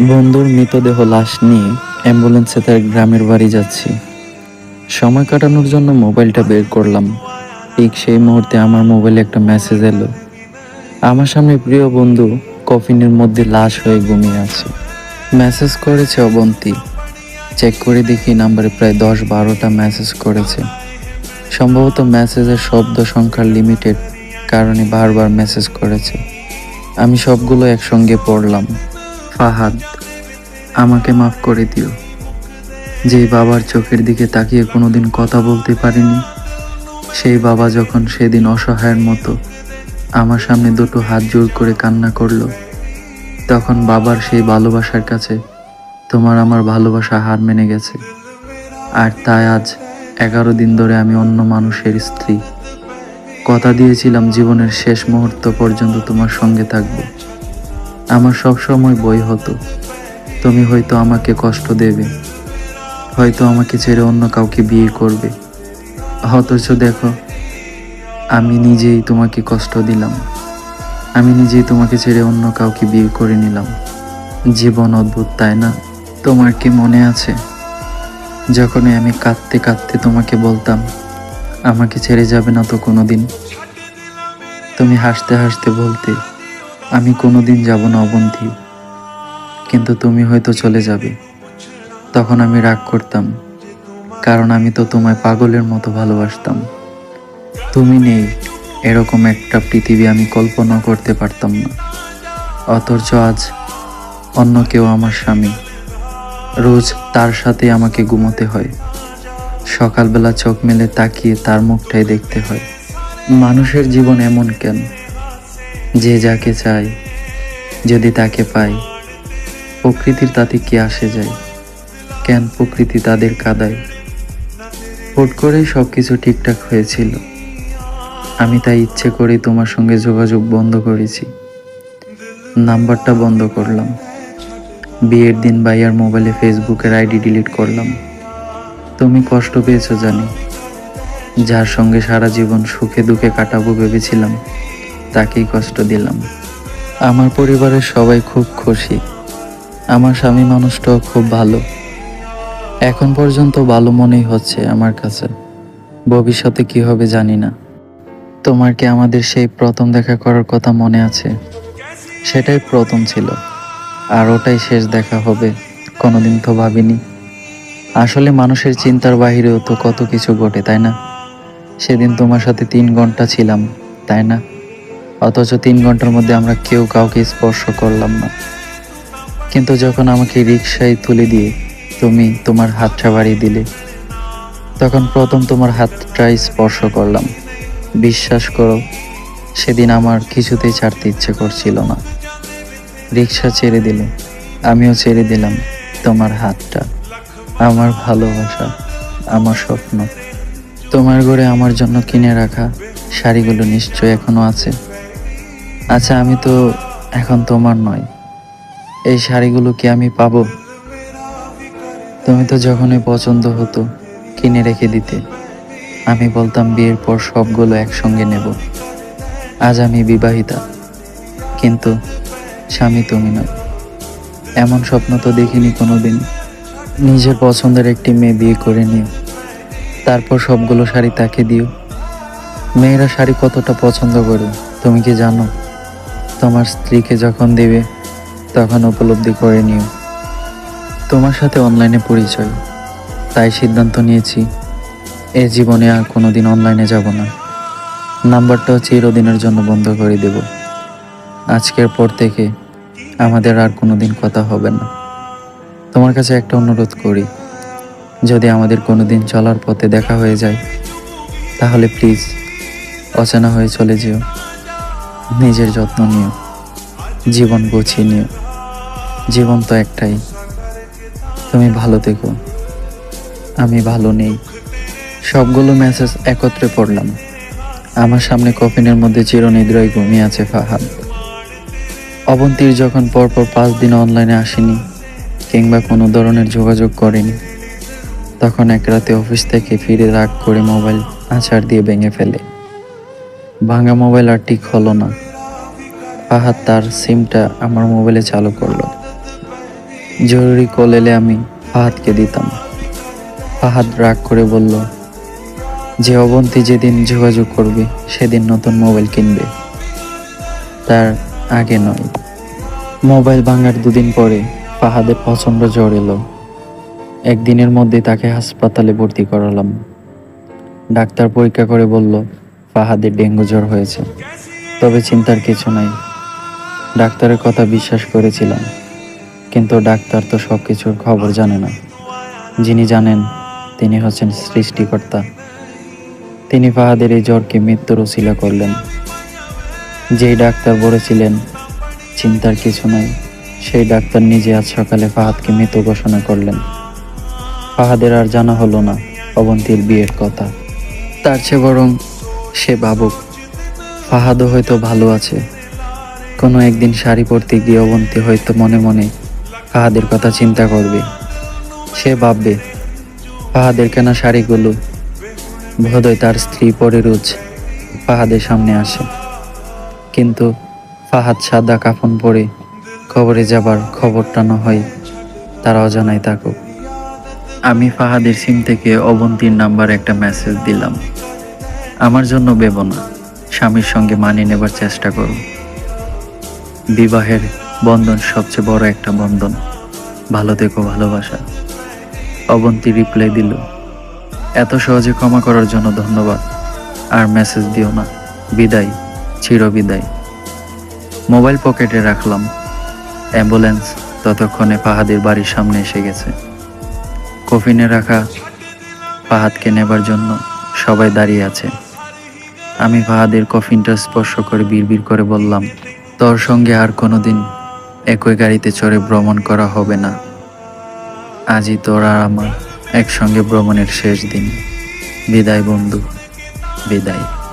বন্ধুর মৃতদেহ লাশ নিয়ে অ্যাম্বুলেন্সে তার গ্রামের বাড়ি যাচ্ছি। সময় কাটানোর জন্য মোবাইলটা বের করলাম। ঠিক সেই মুহূর্তে আমার মোবাইলে একটা মেসেজ এলো। আমার সামনে প্রিয় বন্ধু কফিনের মধ্যে লাশ হয়ে ঘুমিয়ে আছে। মেসেজ করেছে অবন্তী। চেক করে দেখি নাম্বারে প্রায় দশ বারোটা মেসেজ করেছে। সম্ভবত মেসেজের শব্দ সংখ্যার লিমিটেড কারণে বারবার মেসেজ করেছে। আমি সবগুলো একসঙ্গে পড়লাম। ফাহাদ, আমাকে মাফ করে দিও। যে বাবার চোখের দিকে তাকিয়ে কোনোদিন কথা বলতে পারিনি, সেই বাবা যখন সেদিন অসহায়ের মতো আমার সামনে দুটো হাত জোর করে কান্না করল, তখন বাবার সেই ভালোবাসার কাছে তোমার আমার ভালোবাসা হার মেনে গেছে। আর তাই আজ এগারো দিন ধরে আমি অন্য মানুষের স্ত্রী। কথা দিয়েছিলাম জীবনের শেষ মুহূর্ত পর্যন্ত তোমার সঙ্গে থাকব। আমার সব সময় বই হতো। তুমি হয়তো আমাকে কষ্ট দেবে। হয়তো আমাকে ছেড়ে অন্য কাউকে বিয়ে করবে। অথচ দেখো, আমি নিজেই তোমাকে কষ্ট দিলাম। আমি নিজেই তোমাকে ছেড়ে অন্য কাউকে বিয়ে করে নিলাম। জীবন অদ্ভুত, তাই না? তোমার কি মনে আছে? যখনই আমি কাঁদতে কাঁদতে তোমাকে বলতাম, আমাকে ছেড়ে যাবে না তো কোনোদিন? তুমি হাসতে হাসতে বলতে আমি কোনোদিন যাব না অবন্তি। কিন্তু তুমি হয়তো চলে যাবে। তখন আমি রাগ করতাম, কারণ আমি তো তোমায় পাগলের মতো ভালোবাসতাম। তুমি নেই, এরকম একটা পৃথিবী আমি কল্পনা করতে পারতাম না। অথচ আজ অন্য কেউ আমার স্বামী। রোজ তার সাথে আমাকে ঘুমোতে হয়। সকালবেলা চোখ মেলে তাকিয়ে তার মুখটাই দেখতে হয়। মানুষের জীবন এমন কেন? যে যাকে চায় যদি তাকে পাই, প্রকৃতির তাতে কি আসে যায়? কেন প্রকৃতি তাদের কাদায়? হুট করেই সব কিছু ঠিকঠাক হয়েছিল। আমি তাই ইচ্ছে করে তোমার সঙ্গে যোগাযোগ বন্ধ করেছি। নাম্বারটা বন্ধ করলাম। বিয়ের দিন ভাইয়ার মোবাইলে ফেসবুকের আইডি ডিলিট করলাম। তুমি কষ্ট পেয়েছ জানি। যার সঙ্গে সারা জীবন সুখে দুঃখে কাটাবো ভেবেছিলাম। তাকেই কষ্ট দিলাম। আমার পরিবারের সবাই খুব খুশি। আমার স্বামী মানুষটাও খুব ভালো। এখন পর্যন্ত ভালো মনেই হচ্ছে আমার কাছে। ভবিষ্যতে কি হবে জানি না। তোমার কি আমাদের সেই প্রথম দেখা করার কথা মনে আছে? সেটাই প্রথম ছিল। আর ওটাই শেষ দেখা হবে। কোনোদিন তো ভাবিনি। আসলে মানুষের চিন্তার বাহিরেও তো কত কিছু ঘটে, তাই না? সেদিন তোমার সাথে তিন ঘণ্টা ছিলাম, তাই না? অথচ তিন ঘণ্টার মধ্যে আমরা কেউ কাউকে স্পর্শ করলাম না। কিন্তু যখন আমাকে রিক্সায় তুলে দিয়ে তুমি তোমার হাতটা বাড়িয়ে দিলে, তখন প্রথম তোমার হাতটা স্পর্শ করলাম। বিশ্বাস করো, সেদিন আমার কিছুতেই ছাড়তে ইচ্ছে করছিল না। রিক্সা ছেড়ে দিলে, আমিও ছেড়ে দিলাম তোমার হাতটা। আমার ভালোবাসা, আমার স্বপ্ন। তোমার ঘরে আমার জন্য কিনে রাখা শাড়িগুলো নিশ্চয় এখনও আছে। আচ্ছা আমি তো এখন তোমার নয় এই শাড়িগুলো কি আমি পাবো? তুমি তো যখনই পছন্দ হতো কিনে রেখে দিতে। আমি বলতাম বিয়ের পর সবগুলো একসঙ্গে নেব। আজ আমি বিবাহিতা, কিন্তু স্বামী তুমি নয় এমন স্বপ্ন তো দেখিনি কোনো দিন নিজের পছন্দের একটি মেয়ে বিয়ে করে নিও। তারপর সবগুলো শাড়ি তাকে দিও। মেয়েরা শাড়ি কতটা পছন্দ করে, তুমি কি জানো? তোমার স্ত্রীকে যখন দেবে, তখন উপলব্ধি করে নিও। তোমার সাথে অনলাইনে পরিচয়। তাই সিদ্ধান্ত নিয়েছি, এ জীবনে আর কোনো দিন অনলাইনে যাব না। নাম্বারটাও চিরদিনের জন্য বন্ধ করে দেব। আজকের পর থেকে আমাদের আর কোনো দিন কথা হবে না। তোমার কাছে একটা অনুরোধ করি, যদি আমাদের কোনো দিন চলার পথে দেখা হয়ে যায়, তাহলে প্লিজ অচেনা হয়ে চলে যেও। নিজের যত্ন নিও। জীবন গুছিয়ে নিও। জীবন তো একটাই। তুমি ভালো থেকো। আমি ভালো নেই। সবগুলো মেসেজ একত্রে পড়লাম। আমার সামনে কফিনের মধ্যে চিরনিদ্রয় ঘুমিয়ে আছে ফাহাদ। অবন্তীর যখন পরপর পাঁচ দিন অনলাইনে আসেনি, কিংবা কোনো ধরনের যোগাযোগ করেনি, তখন এক রাতে অফিস থেকে ফিরে রাগ করে মোবাইল আছাড় দিয়ে ভেঙে ফেলে। ভাঙা মোবাইল আর ঠিক হলো না। ফাহাদ তার সিমটা আমার মোবাইলে চালু করল। জরুরি কল এলে আমি ফাহাদকে দিতাম। ফাহাদ রাগ করে বলল, যে অবন্তি যেদিন যোগাযোগ করবে, সেদিন নতুন মোবাইল কিনবে। তার আগে নয়। মোবাইল ভাঙার দুদিন পরে পাহাদে প্রচণ্ড জ্বর এলো। একদিনের মধ্যে তাকে হাসপাতালে ভর্তি করালাম। ডাক্তার পরীক্ষা করে বলল ফাহাদের ডেঙ্গু জ্বর হয়েছে। তবে চিন্তার কিছু নাই। ডাক্তারের কথা বিশ্বাস করেছিলাম। কিন্তু ডাক্তার তো সব কিছুর খবর জানে না। যিনি জানেন, তিনি হচ্ছেন সৃষ্টিকর্তা। তিনি ফাহাদের এই জ্বরকে মৃত্যুর উশিলা করলেন। যেই ডাক্তার বলেছিলেন, চিন্তার কিছু নাই। সেই ডাক্তার নিজে আজ সকালে ফাহাদকে মৃত ঘোষণা করলেন। ফাহাদের আর জানা হলো না অবন্তীর বিয়ের কথা। তার চেয়ে বরং সে ভাবুক ফাহাদও হয়তো ভালো আছে। কোনো একদিন শাড়ি পরতে গিয়ে অবন্তী হয়তো মনে মনে ফাহাদের কথা চিন্তা করবে। সে ভাববে, ফাহাদের কেনা শাড়িগুলো বোধহয় তার স্ত্রী পরে রোজ ফাহাদের সামনে আসে। কিন্তু ফাহাদ সাদা কাফন পরে খবরে যাবার খবরটা না হয় তার অজানায় থাকুক। আমি ফাহাদের সিম থেকে অবন্তীর নাম্বার একটা মেসেজ দিলাম। আমার জন্য ভেবো না। স্বামীর সঙ্গে মানিয়ে নেবার চেষ্টা করো। বিবাহের বন্ধন সবচেয়ে বড় একটা বন্ধন। ভালো থেকো, ভালোবাসা। অবন্তী রিপ্লাই দিল, এত সহজে ক্ষমা করার জন্য ধন্যবাদ। আর মেসেজ দিও না। বিদায় চির বিদায় মোবাইল পকেটে রাখলাম। অ্যাম্বুলেন্স ততক্ষণে পাহাদের বাড়ির সামনে এসে গেছে। কফিনে রাখা পাহাদকে নেবার জন্য সবাই দাঁড়িয়ে আছে। আমি ফাহাদের কফিনটা স্পর্শ করে বিড়বিড় করে বললাম, তোর সঙ্গে আর কোনোদিন একই গাড়িতে চড়ে ভ্রমণ করা হবে না। আজই তোর আর আমার একসঙ্গে ভ্রমণের শেষ দিন। বিদায় বন্ধু, বিদায়।